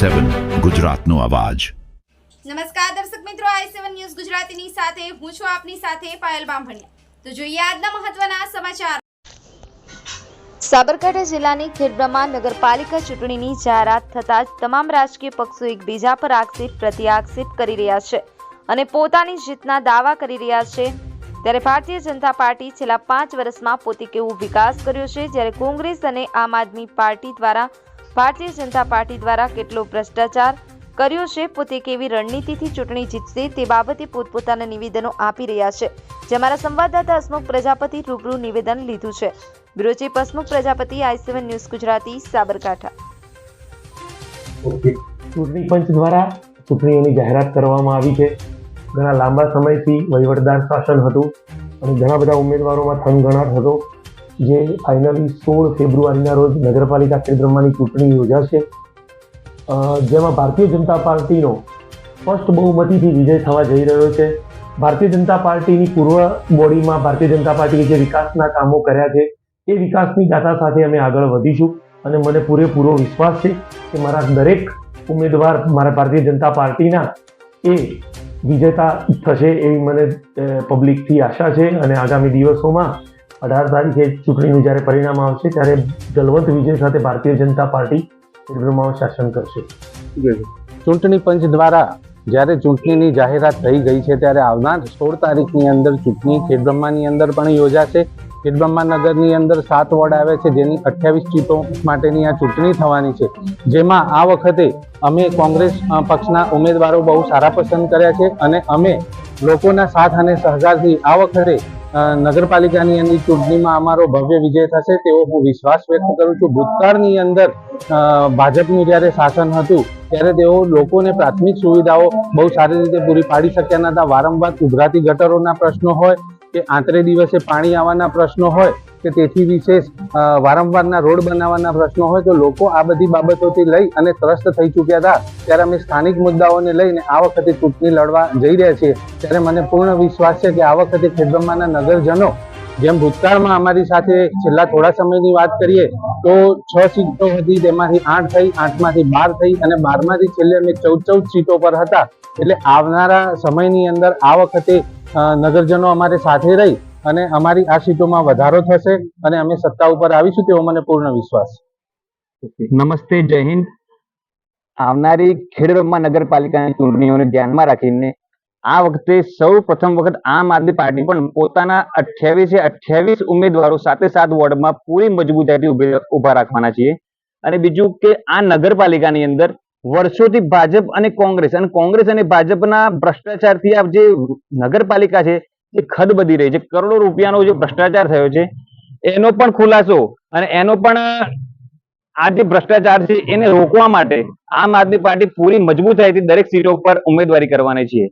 સેવન ગુજરાતનો અવાજ. નમસ્કાર દર્શક મિત્રો આઈ સેવન ન્યૂઝ ગુજરાતીની સાથે હું છું આપની સાથે પાયલ બામભણિયા. તો જોઈએ આજના મહત્વના સમાચાર. સાબરકાંઠા જિલ્લાની ખેડબ્રહ્મા નગરપાલિકા ચૂંટણીની જાહેરાત થતાં જ તમામ રાજકીય પક્ષો એકબીજા પર આક્ષેપ પ્રતિ આક્ષેપ કરી રહ્યા છે અને પોતાની જીતના દાવા કરી રહ્યા છે. ત્યારે ભારતીય જનતા પાર્ટી છેલ્લા પાંચ વર્ષમાં પોતે કેવો વિકાસ કર્યો છે? જ્યારે કોંગ્રેસ અને આમ આદમી પાર્ટી દ્વારા ભારતીય જનતા પાર્ટી દ્વારા કેટલો ભ્રષ્ટાચાર કર્યો છે, પોતે કેવી રણનીતિથી ચૂંટણી જીતશે તે બાબતે પોતપોતાના નિવેદનો આપી રહ્યા છે. જે અમારા સંવાદદાતા હસમુખ પ્રજાપતિ રૂબરૂ નિવેદન લીધું છે. Bureau chief Hasmukh Prajapati, I seven news Gujarati, Sabarkantha. ચૂંટણી પંચ દ્વારા ચૂંટણીઓની જાહેરાત કરવામાં આવી છે. ઘણા લાંબા સમયથી વહીવટદાર શાસન હતું અને ઘણા બધા ઉમેદવારોમાં થનગણાટ હતો. જે ફાઇનલી સોળ ફેબ્રુઆરીના રોજ નગરપાલિકા ક્ષેત્રમાંની ચૂંટણી યોજાશે. જેમાં ભારતીય જનતા પાર્ટીનો સ્પષ્ટ બહુમતીથી વિજય થવા જઈ રહ્યો છે. ભારતીય જનતા પાર્ટીની પૂર્વ બોડીમાં ભારતીય જનતા પાર્ટીએ જે વિકાસના કામો કર્યા છે, એ વિકાસની ગાથા સાથે અમે આગળ વધીશું. અને મને પૂરેપૂરો વિશ્વાસ છે કે મારા દરેક ઉમેદવાર મારા ભારતીય જનતા પાર્ટીના એ વિજેતા થશે એવી મને પબ્લિકથી આશા છે. અને આગામી દિવસોમાં અઢાર તારીખે ચૂંટણીનું જ્યારે પરિણામ આવશે, ત્યારે જલવંત વિજય સાથે ભારતીય જનતા પાર્ટી ત્રિપુરામાં શાસન કરશે. ચૂંટણી પંચ દ્વારા જ્યારે ચૂંટણીની જાહેરાત થઈ ગઈ છે, ત્યારે આવનાર સોળ તારીખની અંદર ચૂંટણી ખેડબ્રહ્માની અંદર પણ યોજાશે. ખેડબ્રહ્માનગરની અંદર સાત વોર્ડ આવે છે, જેની અઠ્યાવીસ સીટો માટેની આ ચૂંટણી થવાની છે. જેમાં આ વખતે અમે કોંગ્રેસ પક્ષના ઉમેદવારો બહુ સારા પસંદ કર્યા છે અને અમે લોકોના સાથ અને સહકારથી આ વખતે નગરપાલિકાની અંદર ચૂંટણીમાં અમારો ભવ્ય વિજય થશે તેવો હું વિશ્વાસ વ્યક્ત કરું છું. ભૂતકાળની અંદર ભાજપનું જ્યારે શાસન હતું, ત્યારે તેઓ લોકોને પ્રાથમિક સુવિધાઓ બહુ સારી રીતે પૂરી પાડી શક્યા નહોતા વારંવાર ઉભરાતી ગટરોના પ્રશ્નો હોય કે આંતરે દિવસે પાણી આવવાના પ્રશ્નો હોય કે તેથી વિશેષ વારંવારના રોડ બનાવવાના પ્રશ્નો હોય તો લોકો આ બધી બાબતોથી લઈ અને ત્રસ્ત થઈ ચૂક્યા હતા. ત્યારે અમે સ્થાનિક મુદ્દાઓને લઈને આ વખતે ચૂંટણી લડવા જઈ રહ્યા છીએ. ત્યારે મને પૂર્ણ વિશ્વાસ છે કે આ વખતે ખેડબ્રહ્માના નગરજનો, જેમ ભૂતકાળમાં અમારી સાથે છેલ્લા થોડા સમયની વાત કરીએ, તો છ સીટો હતી, તેમાંથી આઠ થઈ, આઠમાંથી બાર થઈ અને બારમાંથી છેલ્લે અમે ચૌદ ચૌદ સીટો પર હતા. એટલે આવનારા સમયની અંદર આ વખતે નગરજનો અમારે સાથે રહી અને અમારી આ સીટોમાં વધારો થશે અને અમે સત્તા ઉપર આવીશું તેવો મને પૂર્ણ વિશ્વાસ. નમસ્તે, જય હિન્દ. આવનારી ખેડબ્રહ્મા નગરપાલિકાની ચૂંટણીઓને ધ્યાનમાં રાખીને આ વખતે સૌ પ્રથમ વખત આમ આદમી પાર્ટી પણ પોતાના અઠ્યાવીસે અઠ્યાવીસ ઉમેદવારો સાથે સાત વોર્ડમાં પૂરી મજબૂતાઈથી ઊભા રાખવાના છીએ. અને બીજું કે આ નગરપાલિકાની અંદર વર્ષોથી ભાજપ અને કોંગ્રેસ અને કોંગ્રેસ અને ભાજપના ભ્રષ્ટાચારથી આ જે નગરપાલિકા છે જે ખદબદી રહી છે, કરોડો રૂપિયાનો જે ભ્રષ્ટાચાર થયો છે, એનો પણ ખુલાસો અને એનો પણ આ જે ભ્રષ્ટાચાર છે, એને રોકવા માટે આમ આદમી પાર્ટી પૂરી મજબૂતાઈથી દરેક સીટો પર ઉમેદવારી કરવાની છે